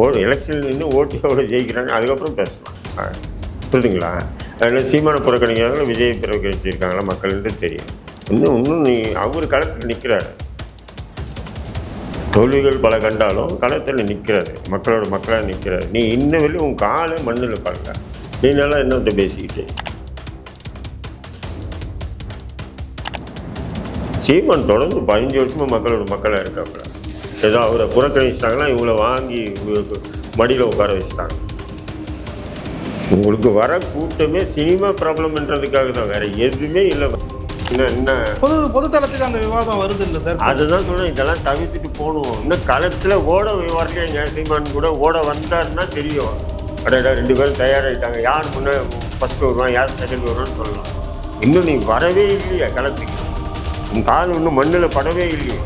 ஓ election நின்று ஓட்டு எவ்வளோ ஜெயிக்கிறாங்க அதுக்கப்புறம் பேசலாம். புரியுதுங்களா? அதில் சீமான புறக்கணிக்கிறாங்களா விஜய் புறக்கணிச்சிருக்காங்களா மக்கள்கிட்ட தெரியும். இன்னும் இன்னும் நீ அவர் களத்தில் நிற்கிறாரு தோல்விகள் பல கண்டாலும் களத்தில் நிற்கிறாரு மக்களோட மக்களாக நிற்கிறாரு நீ இன்ன வரையும் உன் காலை மண்ணில் பாருங்க. நீ நல்லா என்னத்தை பேசிக்கிட்டு. சீமான் தொடர்ந்து பதினஞ்சு வருஷமாக மக்களோட மக்களாக இருக்காப்புல. ஏதோ அவரை புறக்கணிச்சிட்டாங்கன்னா இவங்களை வாங்கி மடியில் உட்கார வச்சுட்டாங்க. உங்களுக்கு வர கூட்டமே சினிமா ப்ராப்ளம்ன்றதுக்காக தான். வேற எதுவுமே இல்லை. என்ன என்ன? பொது பொதுத்தளத்துக்கு அந்த விவாதம் வருது இல்லை சார்? அதுதான் சொன்னேன் இதெல்லாம் தவிர்த்துட்டு போகணும். இன்னும் களத்தில் ஓட வரலைங்க சீமான் கூட ஓட வந்தாருன்னா தெரியும். அடடா ரெண்டு பேரும் தயாராகிட்டாங்க யார் முன்னே ஃபஸ்ட்டு வருவான் யார் செகண்ட் வருவான்னு சொல்லலாம். இன்னும் நீ வரவே இல்லையா களத்துக்கு. உன் கால் இன்னும் மண்ணில் படவே இல்லையே.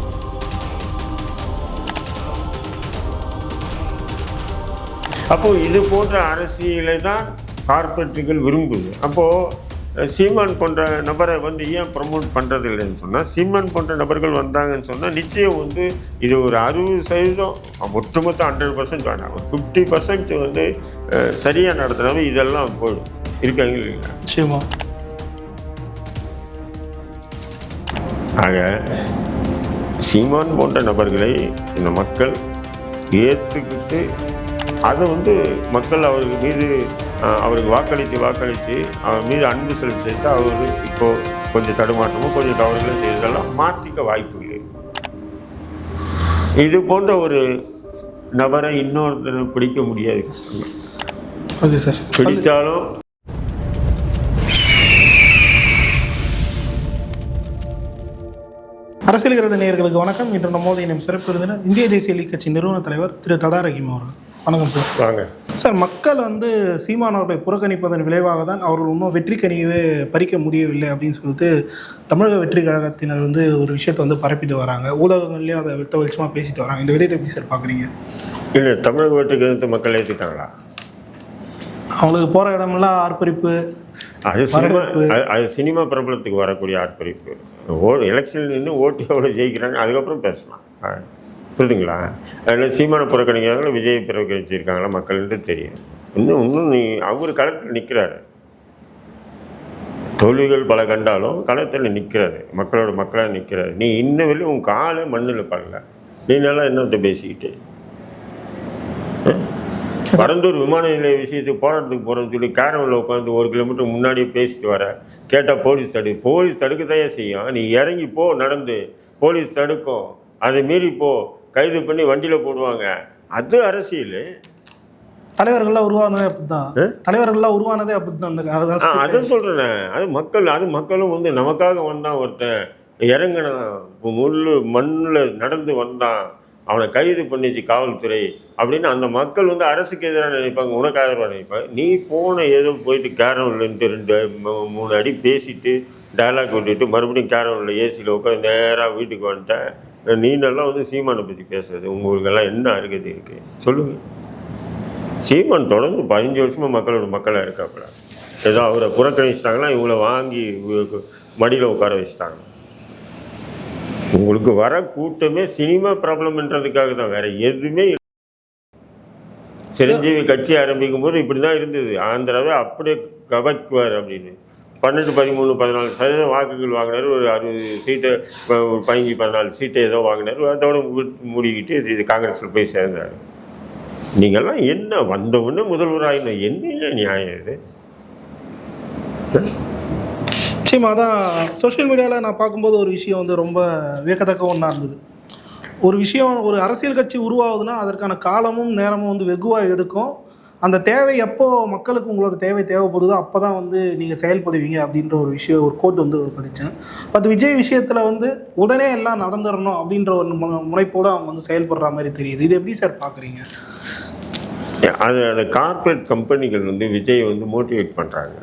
அப்போ இது போன்ற அரசியலை தான் கார்பரேட்டுகள் விரும்புது. அப்போது சீமான் போன்ற நபரை வந்து ஏன் ப்ரமோட் பண்ணுறது இல்லைன்னு சொன்னால் சீமான் போன்ற நபர்கள் வந்தாங்கன்னு சொன்னால் நிச்சயம் வந்து இது ஒரு அறுபது சதவீதம் ஒட்டுமொத்த ஹண்ட்ரட் பர்சன்ட் வேண்டாம் ஒரு ஃபிஃப்டி பர்சன்ட் வந்து அஹ், சரியா நடத்தினாவே இதெல்லாம் போயிடும் இருக்காங்க இல்லைங்களா நிச்சயமா. ஆக சீமான் போன்ற நபர்களை இந்த மக்கள் ஏற்றுக்கிட்டு அதை வந்து மக்கள் அவருக்கு மீது அவருக்கு வாக்களித்து வாக்களித்து அவர் மீது அன்பு செலுத்தி அவர் இப்போ கொஞ்சம் தடுமாற்றமும் கொஞ்சம் தவறுகளும் செய்ததெல்லாம் மாற்றிக்க வாய்ப்பு இல்லை. இது போன்ற ஒரு நபரை இன்னொருத்தரை பிடிக்க முடியாது. கஷ்டம் ஓகே சார். பிடித்தாலும் அரசியல் கிரத நேயர்களுக்கு வணக்கம். இன்று நம்மோது இனம் சிறப்பு விருந்தினர் இந்திய தேசிய லீக் கட்சி நிறுவன தலைவர் திரு ததா ரஹீம் அவர்கள். வணக்கம் சார். வாங்க. சார் மக்கள் வந்து சீமான் அவர்களை புறக்கணிப்பதன் விளைவாக தான் அவர்கள் இன்னும் வெற்றி கனியவே பறிக்க முடியவில்லை அப்படின்னு சொல்லிட்டு தமிழக வெற்றி கழகத்தினர் வந்து ஒரு விஷயத்தை வந்து பரப்பிட்டு வராங்க. ஊடகங்கள்லேயும் அதை வெத்த வெளிச்சமாக பேசிட்டு வராங்க. இந்த விடயத்தை எப்படி சார் பார்க்குறீங்க? இல்லை தமிழக வீட்டுக்கு வந்து மக்கள் ஏற்றுட்டாங்களா அவங்களுக்கு போகிற இடமெல்லாம் ஆர்ப்பரிப்பு அது சினிமா அது- சினிமா பிரபலத்துக்கு வரக்கூடிய ஆட்பரிப்பு ஓ எலெக்ஷன் நின்று ஓட்டு எவ்வளோ ஜெயிக்கிறாங்க அதுக்கப்புறம் பேசலாம். புரியுதுங்களா? அதில் சீமான புறக்கணிக்கிறாங்களா விஜய் புறக்கணிச்சிருக்காங்களா மக்கள்கிட்ட தெரியும். இன்னும் இன்னும் நீ அவர் களத்தில் நிற்கிறாரு தோல்விகள் பல கண்டாலும் களத்தில் நிற்கிறாரு மக்களோட மக்களாக நிற்கிறாரு நீ இன்ன வரையும் உன் காலை மண்ணில் படல. நீ நல்லா என்னத்தை பேசிக்கிட்டு. பரந்தூர் விமான நிலைய விஷயத்துக்கு போராட்டத்துக்கு போகிறோம்னு சொல்லி கேரவனில் உட்காந்து ஒரு கிலோமீட்டர் முன்னாடியே பேசிட்டு வர. கேட்டால் போலீஸ் தடு போலீஸ் தடுக்க தடுக்கத்தையே செய்யும். நீ இறங்கி போ நடந்து. போலீஸ் தடுக்கும். அதை மீறி போ. கைது பண்ணி வண்டியில் போடுவாங்க. அது அரசியல். தலைவர்கள்லாம் உருவானதே அப்படிதான் தலைவர்கள்லாம் உருவானதே அப்படிதான் அந்த அதை சொல்கிறேனே அது மக்கள் அது மக்களும் வந்து நமக்காக வந்தான் ஒருத்தன். இறங்கினான் முள் மண்ணில் நடந்து வந்தான். அவனை கைது பண்ணிச்சு காவல்துறை. அப்படின்னு அந்த மக்கள் வந்து அரசுக்கு எதிராக நினைப்பாங்க. உனக்கு ஆதரவாக நினைப்பாங்க. நீ போன ஏதோ போயிட்டு கேரவன்லேருந்து ரெண்டு மூணு அடி பேசிட்டு டயலாக் விட்டுட்டு மறுபடியும் கேரவனில் ஏசியில் உட்காந்து நேராக வீட்டுக்கு வந்துட்டேன் நீனெல்லாம் வந்து சீமானை பற்றி பேசுறது உங்களுக்கெல்லாம் என்ன அருகதி இருக்குது சொல்லுங்கள் சீமான் தொடர்ந்து பதினஞ்சு வருஷமாக மக்களோட மக்களாக இருக்காப்புல. ஏதோ அவரை புறக்கணிச்சிட்டாங்கன்னா இவங்கள வாங்கி மடியில் உட்கார வச்சுட்டாங்க. உங்களுக்கு வர கூட்டமே சினிமா ப்ராப்ளம்ன்றதுக்காக தான் வேற எதுவுமே சிரஞ்சீவி கட்சி ஆரம்பிக்கும் போது இப்படி தான் இருந்தது. ஆந்திராவே அப்படியே கவக்குவார் அப்படின்னு. பன்னெண்டு பதிமூணு பதினாலு சதவீதம் வாக்குகள் வாங்கினார். ஒரு அறுபது சீட்டு ஒரு பதினஞ்சு பதினாலு சீட்டை ஏதோ வாங்கினார். அதோட மூடிக்கிட்டு இது- காங்கிரஸில் போய் சேர்ந்தார். நீங்கள்லாம் என்ன வந்த உடனே முதல்வராகின என்ன நியாயம் இது? நிச்சயமாக தான் சோஷியல் மீடியாவில் நான் பார்க்கும்போது ஒரு விஷயம் வந்து ரொம்ப வியக்கத்தக்க ஒன்றா இருந்தது. ஒரு விஷயம் ஒரு அரசியல் கட்சி உருவாகுதுன்னா அதற்கான காலமும் நேரமும் வந்து வெகுவாக எடுக்கும். அந்த தேவை எப்போ மக்களுக்கு உங்களோட தேவை தேவைப்படுதோ அப்போ தான் வந்து நீங்கள் செயல்படுவீங்க அப்படின்ற ஒரு விஷயம் ஒரு கோட் வந்து பதிச்சேன். பட் விஜய் விஷயத்தில் வந்து உடனே எல்லாம் நடந்துடணும் அப்படின்ற ஒரு மு- முனைப்போடு அவங்க வந்து செயல்படுற மாதிரி தெரியுது. இது எப்படி சார் பார்க்குறீங்க அது அந்த கார்ப்பரேட் கம்பெனிகள் வந்து விஜய் வந்து மோட்டிவேட் பண்ணுறாங்க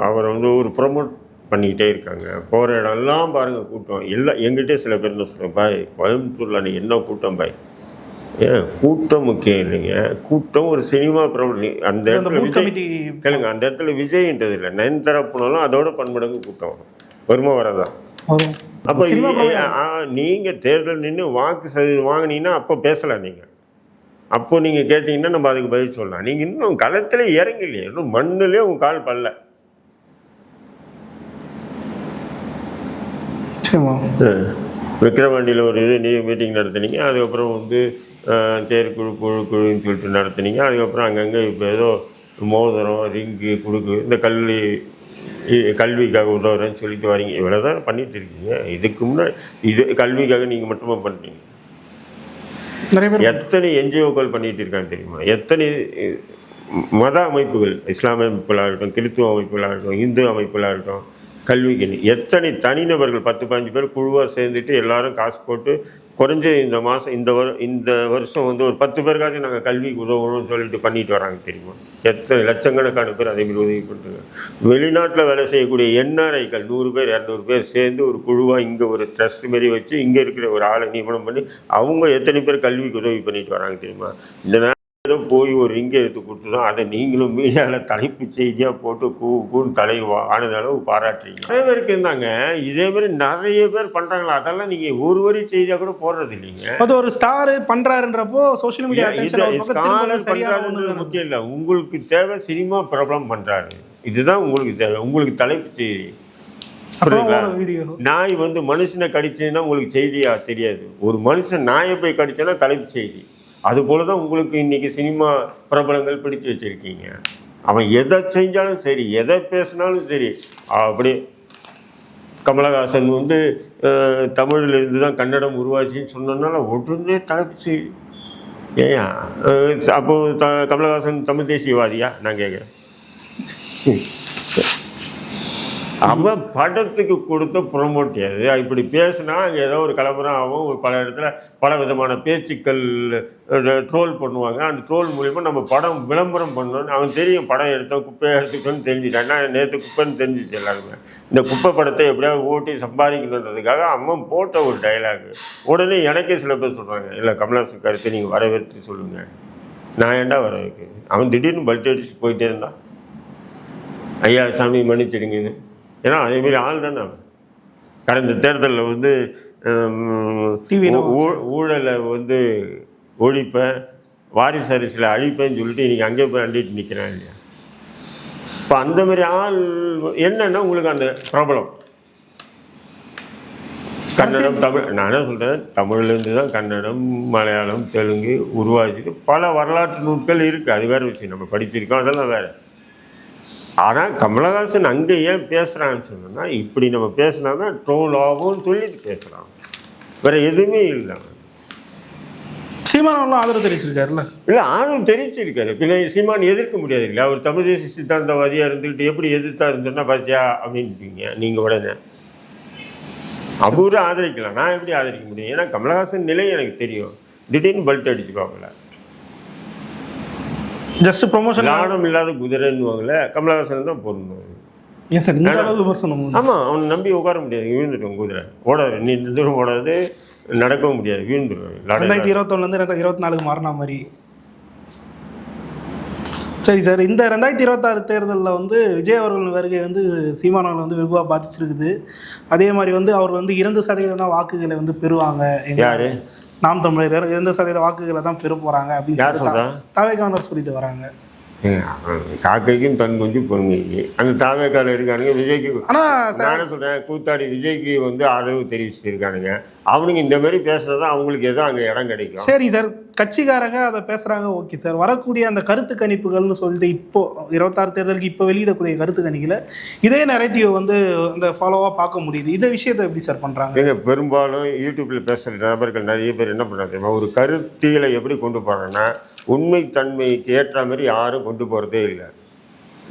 அவரை வந்து ஒரு ப்ரொமோட் பண்ணிக்கிட்டே இருக்காங்க. போகிற இடம்லாம் பாருங்கள் கூட்டம். எல்லாம் எங்கிட்டே சில பேர் சொல்கிறேன் பாய் கோயம்புத்தூரில் அன்றைக்கி என்ன கூட்டம் பாய்? ஏன்? கூட்டம் முக்கியம் இல்லைங்க. கூட்டம் ஒரு சினிமா ப்ராப்ளம் அந்த இடத்துல விஜய் கேளுங்க அந்த இடத்துல விஜய்ன்றது இல்லை. நயன்தாரா போனாலும் அதோட பன்மடங்கு கூட்டம் வரும். வருமா வராதா? வரும். அப்போ நீங்கள் தேர்தல் நின்று வாக்கு சதவீதம் வாங்கினீங்கன்னா அப்போ பேசலாம் நீங்கள் அப்போ நீங்கள் கேட்டிங்கன்னா நம்ம அதுக்கு பதில் சொல்லலாம். நீங்கள் இன்னும் களத்தில் இறங்கலையே. இன்னும் மண்ணுலேயே உங்கள் கால் பல்ல. விக்ரவாண்டியில் ஒரு இது நீ மீட்டிங் நடத்துனீங்க. அதுக்கப்புறம் வந்து செயற்குழு குழு குழுன்னு சொல்லிட்டு நடத்துனீங்க. அதுக்கப்புறம் அங்கங்கே இப்போ ஏதோ மோதிரம் ரிங்கு குடுக்கு இந்த கல்வி கல்விக்காக உதவுறேன்னு சொல்லிட்டு வரீங்க. இவ்வளோ தான் பண்ணிட்டு இருக்கீங்க. இதுக்கு முன்னாடி இது கல்விக்காக நீங்கள் மட்டுமா பண்ணுறீங்க எத்தனை என்ஜிஓக்கள் பண்ணிட்டு இருக்காங்க தெரியுமா? எத்தனை மத அமைப்புகள் இஸ்லாமிய அமைப்புகளாக இருக்கட்டும் கிறித்துவ அமைப்புகளாக இருக்கட்டும் இந்து அமைப்புகளாக இருக்கட்டும் கல்விக்கு எத்தனை தனிநபர்கள் பத்து பதினஞ்சு பேர் குழுவாக சேர்ந்துட்டு எல்லாரும் காசு போட்டு குறைஞ்ச இந்த மாதம் இந்த வரு இந்த வருஷம் வந்து ஒரு பத்து பேருக்காச்சும் நாங்கள் கல்விக்கு உதவணும்னு சொல்லிட்டு பண்ணிட்டு வராங்க தெரியுமா? எத்தனை லட்சக்கணக்கான பேர் அதே மாதிரி உதவி பண்ணுறாங்க வெளிநாட்டில் வேலை செய்யக்கூடிய என்ஆர்ஐக்கள் நூறு பேர் இரநூறு பேர் சேர்ந்து ஒரு குழுவாக இங்கே ஒரு ட்ரஸ்ட் மாரி வச்சு இங்கே இருக்கிற ஒரு ஆளை நியமனம் பண்ணி அவங்க எத்தனை பேர் கல்விக்கு உதவி பண்ணிட்டு வராங்க தெரியுமா? இந்த ஏதோ போய் ஒரு ரிங்கை எடுத்து கொடுத்துதான் அதை நீங்களும் மீடியாவில் தலைப்பு செய்தியாக போட்டு கூ கூன்னு தலை ஆனது அளவு பாராட்டுறீங்க. நிறைய பேருக்கு இருந்தாங்க இதே மாதிரி நிறைய பேர் பண்ணுறாங்களா அதெல்லாம் நீங்கள் ஒரு வரி செய்தியாக கூட போடுறது இல்லைங்க. அது ஒரு ஸ்டார் பண்றாருன்றப்போ சோஷியல் மீடியா தானே. முக்கியம் இல்லை. உங்களுக்கு தேவை சினிமா பிரபலம் பண்றாரு. இதுதான் உங்களுக்கு தேவை. உங்களுக்கு தலைப்பு செய்தி. நாய் வந்து மனுஷனை கடிச்சதுன்னா உங்களுக்கு செய்தியா தெரியாது. ஒரு மனுஷன் நாயை போய் கடிச்சேன்னா தலைப்பு செய்தி. அது போல தான் உங்களுக்கு இன்றைக்கி சினிமா பிரபலங்கள் பிடித்து வச்சுருக்கீங்க. அவன் எதை செஞ்சாலும் சரி எதை பேசினாலும் சரி அப்படி கமலஹாசன் வந்து தமிழில் இருந்து தான் கன்னடம் உருவாச்சின்னு சொன்னதுனால உடனே தலைப்பு ஏயா அப்போது த கமலஹாசன் தமிழ் தேசியவாதியா? நான் கேட்குறேன். அவன் படத்துக்கு கொடுத்த ப்ரொமோட் அது இப்படி பேசினா அங்கே ஏதோ ஒரு கலவரம் ஆகும். ஒரு பல இடத்துல பல விதமான பேச்சுக்கள் ட்ரோல் பண்ணுவாங்க. அந்த ட்ரோல் மூலிமா நம்ம படம் விளம்பரம் பண்ணணும்னு அவன் தெரியும். படம் எடுத்தோம் குப்பையை எடுத்துக்கணும்னு தெரிஞ்சுட்டான் நேற்று குப்பைன்னு தெரிஞ்சிச்சு எல்லாருமே இந்த குப்பை படத்தை எப்படியாவது ஓட்டி சம்பாதிக்கணுன்றதுக்காக அவன் போட்ட ஒரு டைலாக் உடனே எனக்கே சில பேர் சொல்கிறாங்க இல்லை கமல்ஹாசன் கருத்தை நீங்கள் வரவேற்று சொல்லுங்கள் நான் ஏன்டா வர வைக்கிறேன் அவன் திடீர்னு பல்ட் அடிச்சு போயிட்டே இருந்தான். ஐயா சாமி மன்னிச்சிடுங்கன்னு. ஏன்னா அதேமாரி ஆள் தானே. கடந்த தேர்தலில் வந்து ஊழலை வந்து ஒழிப்பேன் வாரிசு அரசியலை அழிப்பேன்னு சொல்லிட்டு இன்னைக்கு அங்கே போய் அண்டிட்டு நிற்கிறான் இல்லையா? இப்போ அந்த மாதிரி ஆள் என்னன்னா உங்களுக்கு அந்த பிரபலம். கன்னடம் தமிழ் நான் என்ன சொல்கிறேன் தமிழ்லேருந்து தான் கன்னடம் மலையாளம் தெலுங்கு உருவாச்சு பல வரலாற்று நூட்கள் இருக்குது அது வேறு விஷயம். நம்ம படிச்சிருக்கோம். அதெல்லாம் வேறு. ஆனால் கமலஹாசன் அங்கே ஏன் பேசுகிறான்னு சொன்னோன்னா இப்படி நம்ம பேசினா தான் ட்ரோல் ஆகும்னு சொல்லிட்டு பேசுகிறான் வேறு எதுவுமே இல்லை. சீமானவர்களும் ஆதரவு தெரிவிச்சிருக்காருல்ல? இல்லை ஆளும் தெரிவிச்சிருக்காரு. பின்ன சீமான் எதிர்க்க முடியாது இல்லை அவர் தமிழ் தேசிய சித்தாந்தவாதியாக இருந்துக்கிட்டு எப்படி எதிர்த்தா இருந்தோன்னா பாத்தியா அப்படின்ட்டீங்க நீங்கள் உடனே. அவரு ஆதரிக்கலாம் நான் எப்படி ஆதரிக்க முடியும்? ஏன்னா கமலஹாசன் நிலை எனக்கு தெரியும். திடீர்னு பல்ட் அடிச்சுப்பாங்கள ஜஸ்ட் ப்ரொமோஷன் லாடம் இல்லாத குதிரைன்னுவாங்களே கமலஹாசன் தான் பொருந்தும் ஏன் சார் இந்த அளவு விமர்சனம்? ஆமாம் அவனை நம்பி உட்கார முடியாது விழுந்துடும் குதிரை. ஓடாது நீ தூரம் ஓடாது நடக்கவும் முடியாது விழுந்துடும் ரெண்டாயிரத்தி இருபத்தொன்னுலேருந்து ரெண்டாயிரத்தி இருபத்தி நாலுக்கு மாறின மாதிரி. சரி சார் இந்த ரெண்டாயிரத்தி இருபத்தாறு தேர்தலில் வந்து விஜய் அவர்கள் வருகை வந்து சீமான் அவர்கள் வந்து வெகுவாக பாதிச்சிருக்குது. அதே மாதிரி வந்து அவர் வந்து இரண்டு சதவீதம் தான் வாக்குகளை வந்து பெறுவாங்க யாரு? நாம் தமிழர் இரண்டு சதவீத வாக்குகளை தான் பெற போகிறாங்க அப்படின்னு யார் சொல்லி சொல்றா? தாவே காங்கிரஸ் சொல்லிட்டு வராங்க. காக்கைக்கும் தன் கொஞ்சம் பொறுமைக்கு அந்த தாவேக்கால இருக்கானுங்க விஜய்க்கு ஆனால் சார் நான் சொல்றேன் கூத்தாடி விஜய்க்கு வந்து ஆதரவு தெரிவிச்சுட்டு இருக்கானுங்க. அவனுங்க இந்த மாதிரி பேசுறதா அவங்களுக்கு ஏதோ அங்கே இடம் கிடைக்கும். சரி சார் கட்சிக்காரங்க அதை பேசுகிறாங்க ஓகே சார். வரக்கூடிய அந்த கருத்து கணிப்புகள்னு சொல்லிட்டு இப்போது இருபத்தாறு தேர்தலுக்கு இப்போ வெளியிடக்கூடிய கருத்து கணிக்கில் இதே நெரேட்டிவ் வந்து அந்த ஃபாலோவாக பார்க்க முடியுது. இந்த விஷயத்தை எப்படி சார் பண்ணுறாங்க ஏங்க பெரும்பாலும் யூடியூப்பில் பேசுகிற நபர்கள் நிறைய பேர் என்ன பண்ணுறாங்க ஒரு கருத்தியலை எப்படி கொண்டு போகிறாங்கன்னா உண்மைத்தன்மைக்கு ஏற்ற மாதிரி யாரும் கொண்டு போகிறதே இல்லை.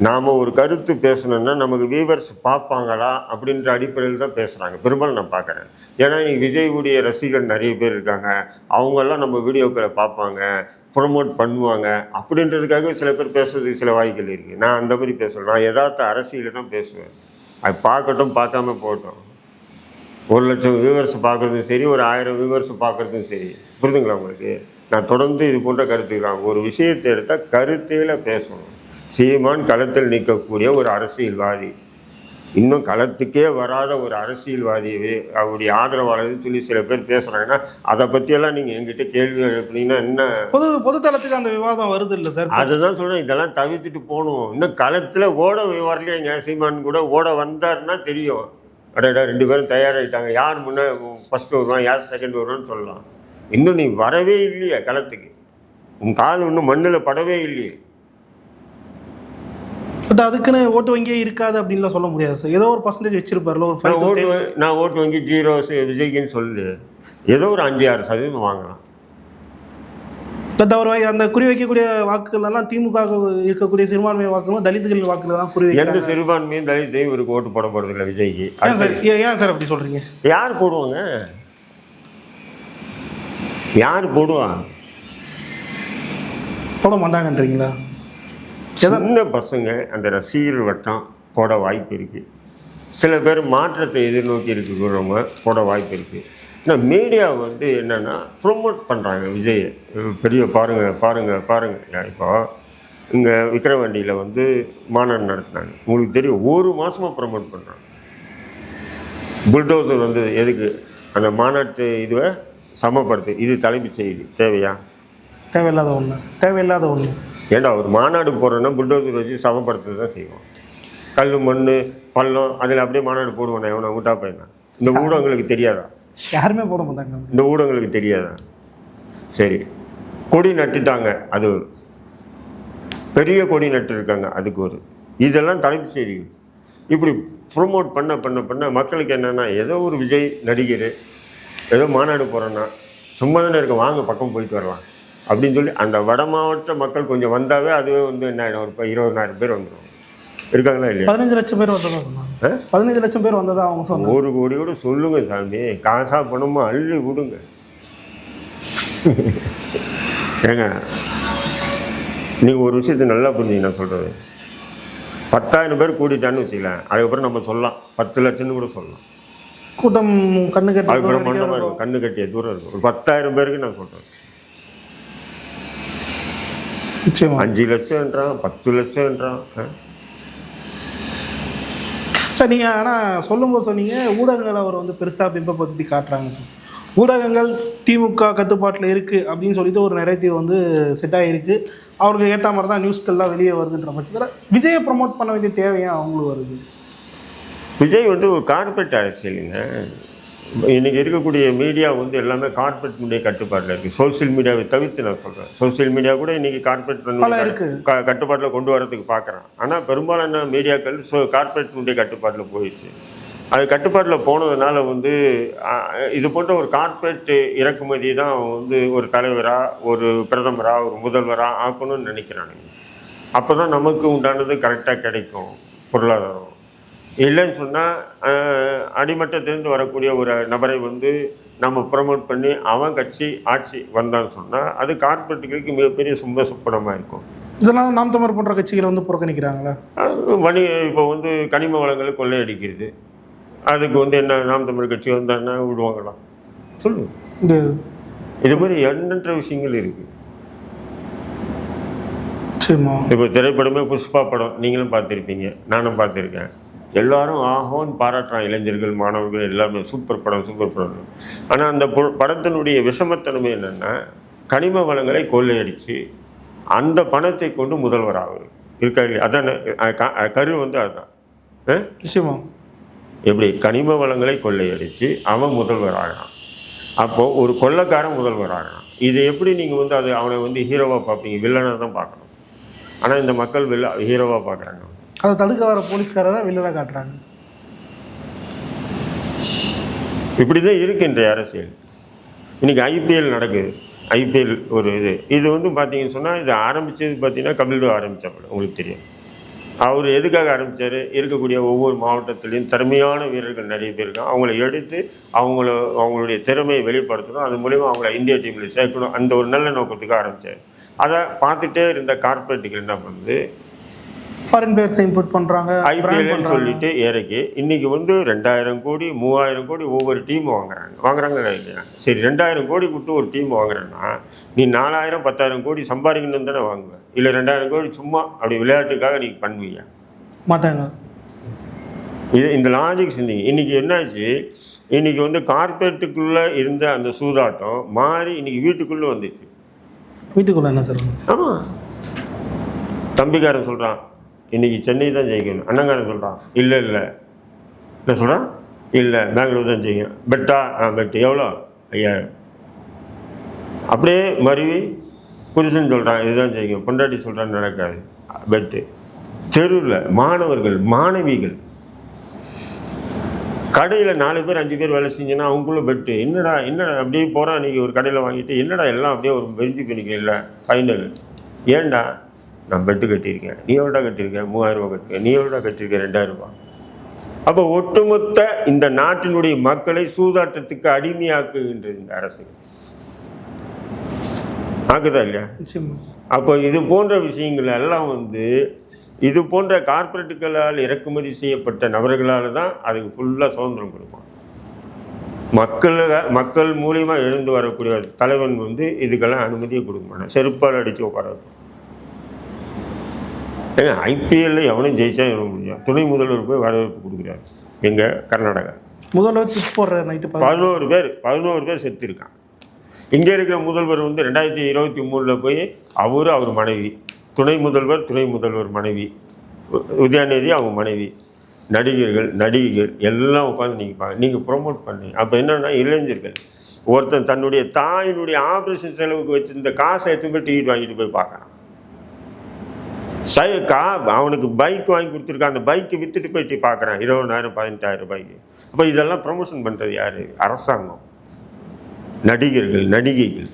நாம் ஒரு கருத்து பேசணுன்னா நமக்கு வியூவர்ஸ் பார்ப்பாங்களா அப்படின்ற அடிப்படையில் தான் பேசுகிறாங்க பெரும்பாலும் நான் பார்க்குறேன். ஏன்னா இன்னைக்கு விஜய்வுடைய ரசிகர் நிறைய பேர் இருக்காங்க. அவங்கெல்லாம் நம்ம வீடியோக்களை பார்ப்பாங்க ப்ரொமோட் பண்ணுவாங்க அப்படின்றதுக்காக சில பேர் பேசுறதுக்கு சில வாய்ப்புகள் இருக்குது நான் அந்த மாதிரி பேசல. நான் யதார்த்த அரசியலை தான் பேசுவேன். அது பார்க்கட்டும் பார்க்காம போகட்டும். ஒரு லட்சம் வியூவர்ஸ் பார்க்குறதும் சரி ஒரு ஆயிரம் வியூவர்ஸ் பார்க்குறதும் சரி. புரிதுங்களா உங்களுக்கு? நான் தொடர்ந்து இது போன்ற கருத்துக்கலாம் ஒரு விஷயத்தை எடுத்தால் கருத்தையில் பேசணும். சீமான் களத்தில் நிற்கக்கூடிய ஒரு அரசியல்வாதி. இன்னும் களத்துக்கே வராத ஒரு அரசியல்வாதியவே அவருடைய ஆதரவாளர்னு சொல்லி சில பேர் பேசுகிறாங்கன்னா அதை பற்றியெல்லாம் நீங்கள் என்கிட்ட கேள்வி எழுப்புனீங்கன்னா என்ன? பொது பொதுத்தளத்துக்கு அந்த விவாதம் வருது இல்லை சார்? அதுதான் சொல்கிறேன் இதெல்லாம் தவிர்த்துட்டு போகணும். இன்னும் களத்தில் ஓட வரலையேங்க சீமான் கூட. ஓட வந்தாருன்னா தெரியும். அடடா ரெண்டு பேரும் தயாராகிட்டாங்க யார் முன்னே ஃபஸ்ட்டு வருவான் யார் செகண்ட் வருவான்னு சொல்லலாம். இன்னும் நீ வரவே இல்லையே களத்துக்கு. உன் கால் இன்னும் மண்ணில் படவே இல்லையே. பட் அதுக்குன்னு ஓட்டு வங்கியே இருக்காது அப்படின்லாம் சொல்ல முடியாது சார் ஏதோ ஒரு பர்சன்டேஜ் வச்சிருப்பார்ல ஒரு ஃபைவ் ஓட்டு நான் ஓட்டு வாங்கி ஜீரோ விஜய்க்குன்னு சொல்லு ஏதோ ஒரு அஞ்சு ஆறு சதவீதம் வாங்கலாம். வை- அந்த குறி வைக்கக்கூடிய வாக்குகள் எல்லாம் திமுக க்கு இருக்கக்கூடிய சிறுபான்மை வாக்குகளும் தலித்துகள் வாக்குல தான் குறி எந்த சிறுபான்மையும் தலித்தையும் இவருக்கு ஓட்டு போட போகிறது இல்லை விஜய்க்கு. ஏன் சார் ஏன் சார் அப்படி சொல்றீங்க? யார் போடுவாங்க? யார் போடுவா? போட மாட்டாங்கன்றீங்களா? சின்ன பசங்க அந்த ரசிகர் வட்டம் போட வாய்ப்பு இருக்குது சில பேர் மாற்றத்தை எதிர்நோக்கி இருக்கிறவங்க போட வாய்ப்பு இருக்குது ஆனால் மீடியா வந்து என்னென்னா ப்ரொமோட் பண்ணுறாங்க விஜயை. பெரிய பாருங்கள் பாருங்கள் பாருங்கள் இப்போ இங்கே விக்கிரவாண்டியில் வந்து மாநாடு நடத்தினாங்க. உங்களுக்கு தெரியும் ஒரு மாதமாக ப்ரொமோட் பண்ணுறாங்க புல்டோசர் வந்து எதுக்கு? அந்த மாநாட்டு இதுவை சமப்படுத்து இது தலைமைச் செய்தி தேவையா? தேவையில்லாத ஒண்ணு தேவையில்லாத ஒண்ணு. ஏண்டா ஒரு மாநாடு போடுறோன்னா புல்டோசர் வச்சு சமப்படுத்த தான் செய்வோம். கல் மண் பள்ளம் அதில் அப்படியே மாநாடு போடுவானே எவனை விட்டா பையனா? இந்த ஊடகங்களுக்கு தெரியாதா? யாருமே போட மாட்டாங்க. இந்த ஊடகங்களுக்கு தெரியாதா? சரி. கொடி நட்டுட்டாங்க அது ஒரு. பெரிய கொடி நட்டு இருக்காங்க அதுக்கு ஒரு. இதெல்லாம் தலைப்புச் செய்திகள் இப்படி ப்ரொமோட் பண்ண பண்ண பண்ண மக்களுக்கு என்னென்னா ஏதோ ஒரு விஜய் நடிகர் ஏதோ மாநாடு போகிறோன்னா சும்மா தானே இருக்க வாங்க பக்கம் போயிட்டு வரலாம். அப்படின்னு சொல்லி அந்த வட மாவட்ட மக்கள் கொஞ்சம் வந்தாவே அதுவே வந்து என்ன? ஒரு இப்போ இருபதாயிரம் பேர் வந்துடும் இருக்காங்களா இல்லையா? பதினஞ்சு லட்சம் பேர் வந்ததா பதினஞ்சு லட்சம் பேர் வந்ததா அவங்க சொன்னாங்க. ஒரு கோடி கூட சொல்லுங்க சாமி. காசா பணமா அள்ளி விடுங்க. ஏங்க நீங்கள் ஒரு விஷயத்தை நல்லா புரிஞ்சுங்க நான் சொல்கிறது பத்தாயிரம் பேர் கூட்டிட்டான்னு வச்சுக்கலாம் அதுக்கப்புறம் நம்ம சொல்லலாம். பத்து லட்சம்னு கூட சொல்லலாம். கூட்டம் கண்ணு கட்டி பிரம்மாண்டமாக இருக்கும். கண்ணு கட்டிய தூரம் இருக்கும். ஒரு பத்தாயிரம் பேருக்கு நான் சொல்கிறேன் அஞ்சு லட்சம்ன்றான் பத்து லட்சம்ன்றான்? சார் நீங்கள் ஆனால் சொல்லும்போது சொன்னீங்க ஊடகங்கள் அவர் வந்து பெருசாக பிம்பப்படுத்தி காட்டுறாங்க சொல்லி. ஊடகங்கள் திமுக கட்டுப்பாட்டில் இருக்குது அப்படின்னு சொல்லிட்டு ஒரு நெரேட்டிவ் வந்து செட் ஆகிருக்கு அவருக்கு ஏற்ற மாதிரி தான் நியூஸ்கள்லாம் வெளியே வருதுன்ற பட்சத்தில் விஜயை ப்ரமோட் பண்ண வேண்டிய தேவையாக அவங்களுக்கு வருது விஜய் வந்து ஒரு கார்பரேட் அரசியலுங்க இன்னைக்கு இருக்கக்கூடிய மீடியா வந்து எல்லாமே கார்பரேட்னுடைய கட்டுப்பாட்டில் இருக்குது சோஷியல் மீடியாவை தவிர்த்து நான் சொல்கிறேன் சோஷியல் மீடியா கூட இருக்கு. கார்பரேட் கட்டுப்பாட்டில் கொண்டு வரதுக்கு பார்க்குறான் ஆனால் பெரும்பாலான மீடியாக்கள் ஸோ கார்பரேட்னுடைய கட்டுப்பாட்டில் போயிடுச்சு. அது கட்டுப்பாட்டில் போனதுனால வந்து இது போன்ற ஒரு கார்ப்பரேட் இறக்குமதி தான் வந்து ஒரு தலைவராக ஒரு பிரதமராக ஒரு முதல்வராக ஆக்கணும்னு நினைக்கிறானுங்க. அப்போ தான் நமக்கு உண்டானது கரெக்டாக கிடைக்கும். பொருளாதாரம். இல்லைன்னு சொன்னால் அடிமட்டத்திலேருந்து வரக்கூடிய ஒரு நபரை வந்து நம்ம ப்ரமோட் பண்ணி அவன் கட்சி ஆட்சி வந்தான்னு சொன்னால் அது கார்பரேட்டுகளுக்கு மிகப்பெரிய சும்ப சுப்பனமாக இருக்கும். இதெல்லாம் நாம் தமிழர் போன்ற கட்சிகளை வந்து புறக்கணிக்கிறாங்களா? வணி இப்போ வந்து கனிம வளங்களை கொள்ளையடிக்கிறது. அதுக்கு வந்து என்ன நாம் தமிழ் கட்சி வந்தான்னா விடுவாங்களா சொல்லு. இது மாதிரி எண்ணற்ற விஷயங்கள் இருக்குது சரிம்மா இப்போ திரைப்படமே புஷ்பா படம் நீங்களும் பார்த்துருப்பீங்க நானும் பார்த்துருக்கேன். எல்லாரும் ஆஹோன்னு பாராட்டுறான் இளைஞர்கள் மாணவர்கள் எல்லாமே சூப்பர் படம் சூப்பர் படம். ஆனால் அந்த படத்தினுடைய விஷமத்தன்மை என்னென்னா கனிம வளங்களை கொள்ளையடித்து அந்த பணத்தை கொண்டு முதல்வர் ஆகுது இருக்கா இல்லையா? அதான் கரு வந்து அதுதான்? நிச்சயமா. எப்படி? கனிம வளங்களை கொள்ளையடித்து அவன் முதல்வர் ஆகிறான். அப்போது ஒரு கொள்ளைக்காரன் முதல்வர் ஆகிறான். இது எப்படி நீங்கள் வந்து அது அவனை வந்து ஹீரோவாக பார்ப்பீங்க? வில்லனாக தான் பார்க்கணும். ஆனால் இந்த மக்கள் வில்ல ஹீரோவாக பார்க்குறாங்க. அதை தடுக்க வர போலீஸ்காரரை வெளியில் காட்டுறாங்க. இப்படி தான் இருக்கின்ற இன்றைய அரசியல் இன்றைக்கி ஐபிஎல் நடக்குது. ஐபிஎல் ஒரு இது. இது வந்து பார்த்தீங்கன்னு சொன்னால் இது ஆரம்பித்தது பார்த்தீங்கன்னா கபில்டு ஆரம்பித்தாப்புல உங்களுக்கு தெரியும். அவர் எதுக்காக ஆரம்பித்தார் இருக்கக்கூடிய ஒவ்வொரு மாவட்டத்திலையும் திறமையான வீரர்கள் நிறைய பேர் இருக்காங்க. அவங்கள எடுத்து அவங்கள அவங்களுடைய திறமையை வெளிப்படுத்தணும். அது மூலிமா அவங்கள இந்தியா டீமில் சேர்க்கணும். அந்த ஒரு நல்ல நோக்கத்துக்கு ஆரம்பித்தார் அதை பார்த்துட்டே இருந்த கார்பரேட்டுகள் என்ன பண்ணுது? ஃபாரின் பிளேயர்ஸை இம்போர்ட் பண்ணுறாங்க ஐபிஎல்னு சொல்லிட்டு இறக்கி இன்னைக்கு வந்து ரெண்டாயிரம் கோடி மூவாயிரம் கோடி ஒவ்வொரு டீம் வாங்குறாங்க. வாங்குறாங்க இல்லையா சரி ரெண்டாயிரம் கோடி கொடுத்து ஒரு டீம் வாங்குறேன்னா நீ நாலாயிரம் பத்தாயிரம் கோடி சம்பாதிக்கணும்னு தானே வாங்குவேன் இல்லை ரெண்டாயிரம் கோடி சும்மா அப்படி விளையாட்டுக்காக நீ பண்ணுவீங்க மாட்டாங்க. இது இந்த லாஜிக் சிந்திங்க. இன்னைக்கு என்னாச்சு? இன்னைக்கு வந்து கார்பரேட்டுக்குள்ளே இருந்த அந்த சூதாட்டம் மாறி இன்னைக்கு வீட்டுக்குள்ளே வந்துச்சு. வீட்டுக்குள்ள என்ன சார்? ஆமாம் தம்பிக்காரன் சொல்கிறான் இன்றைக்கி சென்னை தான் ஜெயிக்கணும். அண்ணங்காரன் சொல்கிறான் இல்லை இல்லை. என்ன சொல்கிறான் இல்லை பெங்களூர் தான் ஜெயிக்கும். பெட்டா? ஆ பெட்டு. எவ்வளோ? ஐயாயிரம். அப்படியே மருவி புருஷன் சொல்கிறான் இதுதான் ஜெயிக்கும். பொண்டாட்டி சொல்கிறான் நடக்காது. பெட்டு. தெருவில் மாணவர்கள் மாணவிகள். கடையில் நாலு பேர் அஞ்சு பேர் வேலை செஞ்சுன்னா அவங்களுக்குள்ள பெட்டு. என்னடா என்னடா? அப்படியே போகிறான் அன்றைக்கி ஒரு கடையில் வாங்கிட்டு என்னடா எல்லாம் அப்படியே ஒரு பெஞ்சு பண்ணிக்கல ஃபைனல் ஏன்டா? நான் பெட்டு கட்டியிருக்கேன். நீ எவ்வளோடா கட்டியிருக்க மூவாயிரம் ரூபாய் கட்டிருக்கேன் நீ எவ்வளோடா கட்டியிருக்க ரெண்டாயிரம் ரூபாய். அப்போ ஒட்டுமொத்த இந்த நாட்டினுடைய மக்களை சூதாட்டத்துக்கு அடிமையாக்குகின்றது இந்த அரசு. ஆக்குதா இல்லையா? அப்போ இது போன்ற விஷயங்கள் எல்லாம் வந்து இது போன்ற கார்ப்பரேட்டுகளால் இறக்குமதி செய்யப்பட்ட நபர்களால் தான் அதுக்கு ஃபுல்லாக சுதந்திரம் கொடுக்கும் மக்கள் மக்கள் மூலியமா எழுந்து வரக்கூடிய தலைவன் வந்து இதுக்கெல்லாம் அனுமதியே கொடுக்க மாட்டான். செருப்பால் அடித்து உட்கார வைப்பான். ஏங்க ஐபிஎல்ல எவனும் ஜெயிச்சா எவனும் முடியும். துணை முதல்வர் போய் வரவேற்பு கொடுக்குறாரு. எங்க கர்நாடகா. முதல்வர் டிப் போடுற நைட்டு பதினோரு. பேர் பதினோரு பேர் செத்துருக்கான். இங்கே இருக்கிற முதல்வர் வந்து ரெண்டாயிரத்தி இருபத்தி மூணில் போய் அவரு அவர் மனைவி. துணை முதல்வர் துணை முதல்வர் மனைவி. உதயநிதி அவங்க மனைவி. நடிகர்கள் நடிகைகள் எல்லாம் உட்காந்து நீங்கள் பாருங்க. நீங்கள் ப்ரொமோட் பண்ணீங்க. அப்போ என்னன்னா இளைஞர்கள். ஒருத்தன் தன்னுடைய தாயினுடைய ஆப்ரேஷன் செலவுக்கு வச்சிருந்த காசை எடுத்து போய் டிக்கெட் வாங்கிட்டு போய் பார்க்குறான். சை கா அவனுக்கு பைக் வாங்கி கொடுத்துருக்கான் அந்த பைக்கை விற்றுட்டு போயிட்டு பார்க்குறான். இருபதாயிரம் பதினெட்டாயிரம் ரூபாய்க்கு. அப்போ இதெல்லாம் ப்ரமோஷன் பண்ணுறது யார்? அரசாங்கம். நடிகர்கள் நடிகைகள்.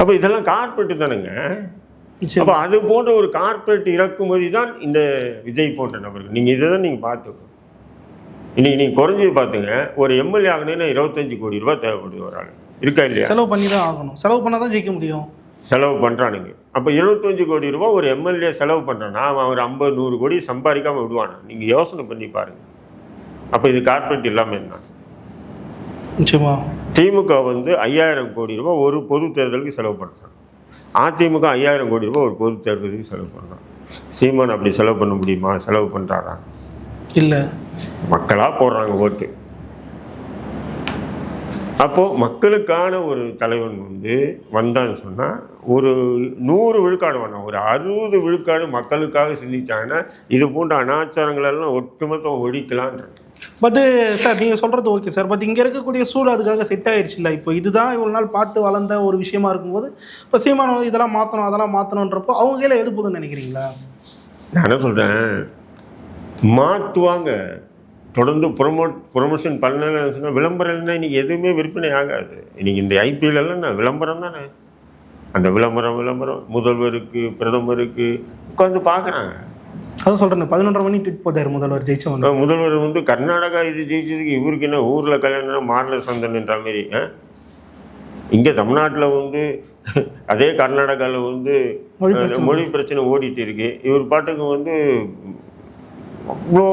அப்போ இதெல்லாம் கார்பரேட்டு தானுங்க? அப்போ அது போன்ற ஒரு கார்ப்பரேட் இறக்குமதி தான் இந்த விஜய் போன்ற நபர்கள். நீங்கள் இதை தான் நீங்கள் பார்த்துக்கணும். இன்னைக்கு நீங்கள் குறைஞ்சி பார்த்துங்க ஒரு எம்எல்ஏ ஆகணும்னா இருபத்தஞ்சு கோடி ரூபாய் தேவைப்படுது ஒரு ஆள். இருக்கா இல்லையா? செலவு பண்ணி தான் ஆகணும். செலவு பண்ணால் தான் ஜெயிக்க முடியும். செலவு பண்ணுறானுங்க அப்போ இருபத்தஞ்சு கோடி ரூபாய் ஒரு எம்எல்ஏ செலவு பண்ணுறான்னா அவன் ஒரு ஐம்பது நூறு கோடி சம்பாதிக்காமல் விடுவானா? நீங்கள் யோசனை பண்ணி பாருங்கள் அப்போ இது கார்ப்பரேட் இல்லாமல் என்ன? நிச்சயமா. திமுக வந்து ஐயாயிரம் கோடி ரூபாய் ஒரு பொது தேர்தலுக்கு செலவு பண்ணுறான் அதிமுக ஐயாயிரம் கோடி ரூபாய் ஒரு பொது தேர்தலுக்கு செலவு பண்ணுறான் சீமான் அப்படி செலவு பண்ண முடியுமா? செலவு பண்ணுறாரா இல்லை. மக்களாக போடுறாங்க ஓட்டு. அப்போது மக்களுக்கான ஒரு தலைவன் வந்து வந்தான்னு சொன்னால் ஒரு நூறு விழுக்காடு வேணாம் ஒரு அறுபது விழுக்காடு மக்களுக்காக சிந்திச்சாங்கன்னா இது போன்ற அனாச்சாரங்களெல்லாம் ஒட்டுமொத்தம் ஒழிக்கலான்ற பட்டு சார் நீங்கள் சொல்கிறது ஓகே சார். பட் இங்கே இருக்கக்கூடிய சூழல் அதுக்காக செட் ஆயிடுச்சு இல்லை இப்போ இதுதான் இவ்வளோ நாள் பார்த்து வளர்ந்த ஒரு விஷயமா இருக்கும்போது இப்போ சீமான் வந்து இதெல்லாம் மாற்றணும் அதெல்லாம் மாற்றணுன்றப்போ அவங்க கையில் எது போதுன்னு நினைக்கிறீங்களா? நான் என்ன சொல்கிறேன் மாற்றுவாங்க தொடர்ந்து ப்ரொமோட் ப்ரொமோஷன் பண்ணலன்னு சொன்னால் விளம்பரம் இல்லைன்னா இன்றைக்கி எதுவுமே விற்பனை ஆகாது. இன்றைக்கி இந்த ஐபிஎல் எல்லாம் நான் விளம்பரம் தானே. அந்த விளம்பரம் விளம்பரம். முதல்வருக்கு பிரதமருக்கு உட்காந்து பார்க்குறாங்க. அதான் சொல்கிறேன் பதினொன்றரை மணி ட்விட் போட்டார் முதல்வர் ஜெயிச்சவங்க முதல்வர் வந்து கர்நாடகா இது ஜெயிச்சதுக்கு இவருக்கு என்ன ஊரில் கல்யாணம் மாரல சந்தன்ன்ற மாதிரி இங்கே தமிழ்நாட்டில் வந்து அதே கர்நாடகாவில் வந்து மொழி பிரச்சனை. மொழி பிரச்சனை ஓடிட்டு இருக்கு. இவர் பாட்டுக்கு வந்து அவ்வளோ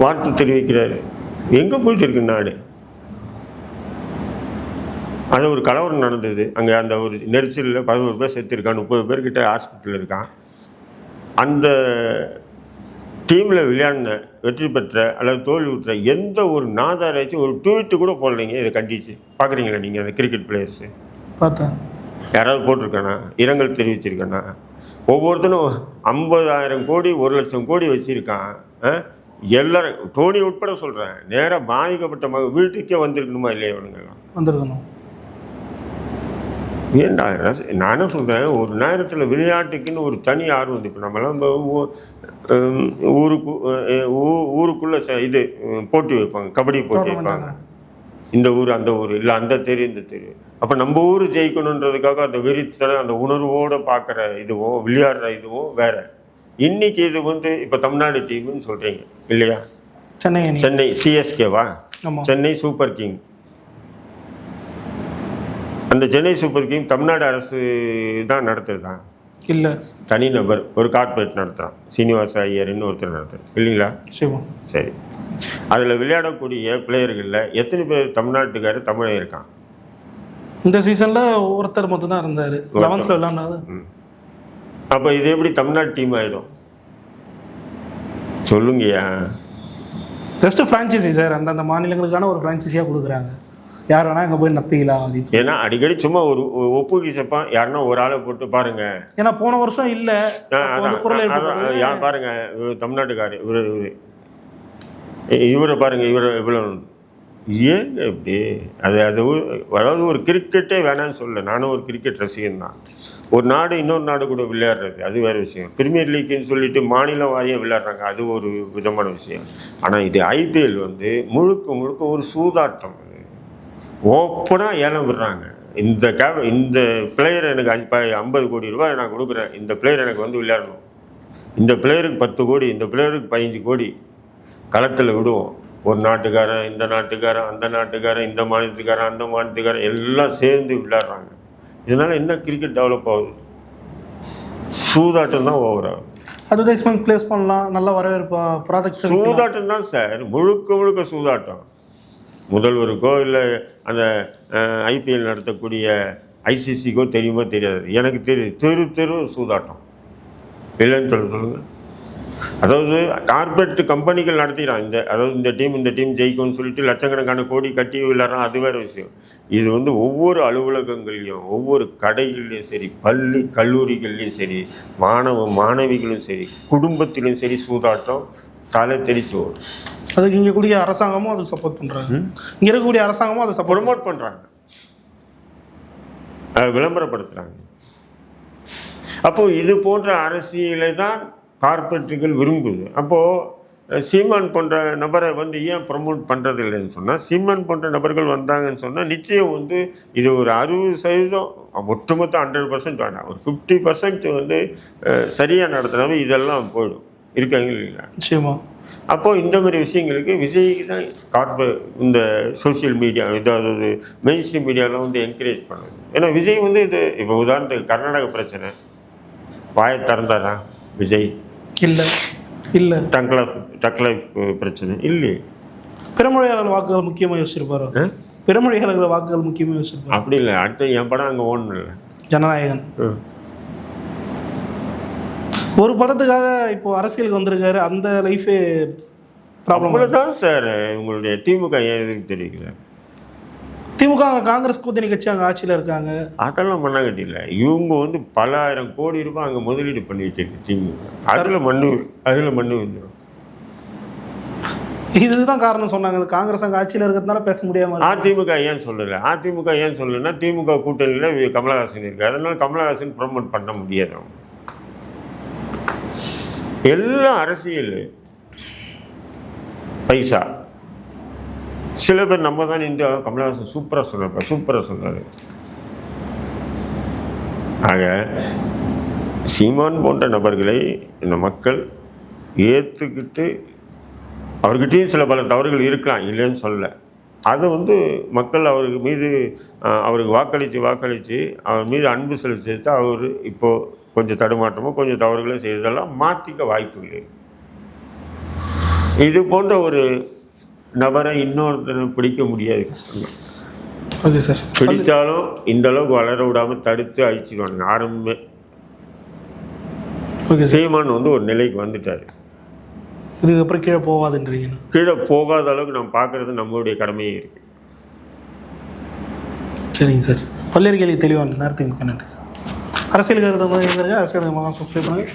வாழ்த்து தெரிவிக்கிறாரு. எங்கே போயிட்டு இருக்கு நாடு? அது ஒரு கலவரம் நடந்தது. அங்கே அந்த ஒரு நெரிசலில் பதினோரு பேர் செத்துருக்கான் முப்பது பேர்கிட்ட ஹாஸ்பிட்டல் இருக்கான். அந்த டீமில் விளையாடின வெற்றி பெற்ற அல்லது தோல்வி விட்டுற எந்த ஒரு நாதாராச்சும் ஒரு ட்வீட்டு கூட போடலைங்க இதை கண்டிச்சு. பார்க்குறீங்களா நீங்கள் அந்த கிரிக்கெட் பிளேயர்ஸு பார்த்தேன். யாராவது போட்டிருக்கானா? இரங்கல் தெரிவிச்சிருக்கானா? ஒவ்வொருத்தனும் ஐம்பதாயிரம் கோடி ஒரு லட்சம் கோடி வச்சுருக்கான். எல்லாரும் தோனி உட்பட சொல்கிறேன் நேராக பாதிக்கப்பட்ட மக வீட்டுக்கே வந்திருக்கணுமா இல்லையா இவனுங்கெல்லாம் வந்திருக்கணும். ஏன்டா நானே சொல்கிறேன் ஒரு நேரத்தில் விளையாட்டுக்குன்னு ஒரு தனி ஆர்வம் வந்து இப்போ ஹம், ஊருக்கு ஊ- ஊருக்குள்ள இது போட்டி வைப்பாங்க கபடி போட்டி வைப்பாங்க. இந்த ஊர் அந்த ஊர் இல்லை அந்த தெரு இந்த தெரு. அப்போ நம்ம ஊர் ஜெயிக்கணுன்றதுக்காக அந்த வெறித்தனம் அந்த உணர்வோடு பார்க்குற இதுவும் விளையாடுற இதுவும் வேற. இன்னைக்கு இது வந்து இப்போ தமிழ்நாடு டீம்னு சொல்கிறீங்க இல்லையா? சென்னை சென்னை சிஎஸ்கேவா சென்னை சூப்பர் கிங். அந்த சென்னை சூப்பர் கிங் தமிழ்நாடு அரசு தான் நடத்துறதா? இல்லை. தனிநபர் ஒரு கார்ப்பரேட் நடத்துகிறான் சீனிவாச ஐயர்னு ஒருத்தர் நடத்துகிறார் இல்லைங்களா? சரி. அதில் விளையாடக்கூடிய பிளேயர்களில் எத்தனை பேர் தமிழ்நாட்டுக்காரர் தமிழன் இருக்கான்? இந்த சீசனில் ஒருத்தர் மட்டும் தான் இருந்தார் லெவன்ஸில் விளையாடுனது. அப்போ இது எப்படி தமிழ்நாடு டீம் ஆகிடும் சொல்லுங்கய்யா. ஜஸ்ட் ஃப்ரான்ச்சைசி சார் அந்தந்த மாநிலங்களுக்கான ஒரு ஃப்ரான்ச்சைஸியாக கொடுக்குறாங்க. யார் வேணால் அங்கே போய் நத்திக்கலாம் அப்படின்னு ஏன்னா அடிக்கடி சும்மா ஒரு ஒப்புக்கு செப்பான் யாருன்னா ஒரு ஆளை போட்டு பாருங்க. ஏன்னா போன வருஷம் இல்லை. ஆ, அப்போ வந்து அதான், குரல் அதான், எழுப்பப்பட்டது யா- பாருங்க தமிழ்நாட்டுக்காரு இவர் இவர். இவரை பாருங்க இவரை இவ்வளோ ஏங்க இப்படி? அது அது அதாவது ஒரு கிரிக்கெட்டே வேணாம்னு சொல்ல நானும் ஒரு கிரிக்கெட் ரசிகன் தான். ஒரு நாடு இன்னொரு நாடு கூட விளையாடுறது அது வேறு விஷயம். பிரீமியர் லீக்குன்னு சொல்லிட்டு மாநில வாரியம் விளையாடுறாங்க அது ஒரு விதமான விஷயம். ஆனால் இது ஐபிஎல் வந்து முழுக்க முழுக்க ஒரு சூதாட்டம். ஓப்பனாக ஏலம் விடுறாங்க. இந்த கே இந்த பிளேயர் எனக்கு அஞ்சு ஐம்பது கோடி ரூபாய் நான் கொடுக்குறேன். இந்த பிளேயர் எனக்கு வந்து விளையாடணும். இந்த பிளேயருக்கு பத்து கோடி இந்த பிளேயருக்கு பதினஞ்சு கோடி களத்தில் விடுவோம். ஒரு நாட்டுக்காரன் இந்த நாட்டுக்காரன் அந்த நாட்டுக்காரன் இந்த மாநிலத்துக்காரன் அந்த மாநிலத்துக்காரன் எல்லாம் சேர்ந்து விளையாடுறாங்க. இதனால் என்ன கிரிக்கெட் டெவலப் ஆகுது? சூதாட்டம் தான் ஓவர் ஆகுது. அட்வர்டைஸ்மெண்ட் ப்ளேஸ் பண்ணலாம் நல்ல வரவேற்பு ப்ராடக்ட்ஸ் சூதாட்டம் தான் சார் முழுக்க முழுக்க சூதாட்டம். முதல்வருக்கோ இல்லை அந்த ஐபிஎல் நடத்தக்கூடிய ஐசிசிக்கோ தெரியுமோ தெரியாது. எனக்கு தெரியுது தெரு தெரு சூதாட்டம். இல்லைன்னு சொல்ல சொல்லுங்கள் அதாவது கார்பரேட் கம்பெனிகள் நடத்திக்கிறான் இந்த அதாவது இந்த டீம் இந்த டீம் ஜெயிக்கும்னு சொல்லிட்டு லட்சக்கணக்கான கோடி கட்டி விளையாடுறான் அது வேறு விஷயம். இது வந்து ஒவ்வொரு அலுவலகங்கள்லையும் ஒவ்வொரு கடைகள்லையும் சரி பள்ளி கல்லூரிகள்லையும் சரி மாணவ மாணவிகளும் சரி குடும்பத்திலும் சரி சூதாட்டம் தலை தெரிச்சு வரும் அதுக்கு இங்கே கூடிய அரசாங்கமும் அதுக்கு சப்போர்ட் பண்ணுறாங்க இங்கே இருக்கக்கூடிய அரசாங்கமும் அதை சப்போர்ட் ப்ரொமோட் பண்ணுறாங்க அதை விளம்பரப்படுத்துகிறாங்க அப்போது இது போன்ற அரசியலை தான் கார்பரேட்டுகள் விரும்புது. அப்போது சீமான் போன்ற நபரை வந்து ஏன் ப்ரமோட் பண்ணுறது இல்லைன்னு சொன்னால் சீமான் போன்ற நபர்கள் வந்தாங்கன்னு சொன்னால் நிச்சயம் வந்து இது ஒரு அறுபது சதவீதம் ஒட்டுமொத்த ஹண்ட்ரட் பர்சன்ட் வேண்டாம். ஒரு ஃபிஃப்டி பர்சன்ட் வந்து சரியாக நடத்தினாவே இதெல்லாம் போயிடும். இருக்காங்க இல்லைங்களா நிச்சயமா. அப்போது இந்த மாதிரி விஷயங்களுக்கு விஜய்க்கு தான் கார்ப இந்த சோஷியல் மீடியா இதாவது மெயின் ஸ்ட்ரீம் மீடியாவில் வந்து என்கரேஜ் பண்ணுது ஏன்னா விஜய் வந்து இது இப்போ உதாரணத்துக்கு கர்நாடக பிரச்சனை. வாயை திறந்தாரா விஜய்? இல்லை. இல்லை. டங்க்ல டக்லை பிரச்சனை இல்லையே. பிறமொழியாளர் வாக்குகள் முக்கியமாக யோசிச்சிருப்பாரு? பிறமொழியாளர்கள் வாக்குகள் முக்கியமாக யோசிச்சிருப்பாரு? அப்படி இல்லை. அடுத்து என் படம் அங்கே ஓடணும் இல்லை ஜனநாயகன் ஒரு படத்துக்காக இப்போ அரசியலுக்கு வந்திருக்காரு. அந்த லைஃபே ப்ராப்ளம் அவ்வளோதான் சார் உங்களுடைய திமுக ஏன் எதுக்கு தெரிவிக்கல திமுக காங்கிரஸ் கூட்டணி கட்சி அங்கே ஆட்சியில் இருக்காங்க. அதெல்லாம் மண்ணாங்கட்டி இல்லை இவங்க வந்து பல ஆயிரம் கோடி ரூபாய் அங்கே முதலீடு பண்ணி வச்சிருக்கு திமுக. அதில் மண்ணு அதில் மண்ணு வந்துடும் இதுதான் காரணம் சொன்னாங்க. காங்கிரஸ் அங்கே ஆட்சியில் இருக்கிறதுனால பேச முடியாம. அதிமுக ஏன் சொல்லலை? அதிமுக ஏன் சொல்லலைன்னா திமுக கூட்டணியில் கமலஹாசன் இருக்கு அதனால கமலஹாசன் ப்ரமோட் பண்ண முடியாது எல்லாம் அரசியல் பைசா. சில பேர் நம்ம தான் நின்று கமலஹாசன் சூப்பராக சொன்னார் சூப்பராக சொன்னார் ஆக சீமான் போன்ற நபர்களை இந்த மக்கள் ஏற்றுக்கிட்டு அவர்கிட்டையும் சில பல தவறுகள் இருக்கலாம் இல்லைன்னு சொல்ல அதை வந்து மக்கள் அவருக்கு மீது அவருக்கு வாக்களித்து வாக்களித்து அவர் மீது அன்பு செலுத்தி அவர் இப்போது கொஞ்சம் தடுமாற்றமோ கொஞ்சம் தவறுகளோ செய்ததெல்லாம் மாற்றிக்க வாய்ப்பு இல்லை. இது போன்ற ஒரு நபரை இன்னொருத்தரை பிடிக்க முடியாது. கஷ்டம் ஓகே சார். பிடிச்சாலும் இந்த அளவுக்கு வளர விடாமல் தடுத்து அழிச்சிடுவானுங்க ஆரம்பமே. ஓகே சீமான் வந்து ஒரு நிலைக்கு வந்துட்டார். இதுக்கப்புறம் கீழே போகாதுன்றீங்க. கீழே போகாத அளவுக்கு நம்ம பார்க்குறது நம்மளுடைய கடமையே இருக்குது சரிங்க சார். பல்வேறு கேள்வி தெளிவான நேரத்துக்கு மிக்க நன்றி சார். அரசியல் கருத்து அரசியல் சப்ஸ்கிரைப் பண்ணுங்க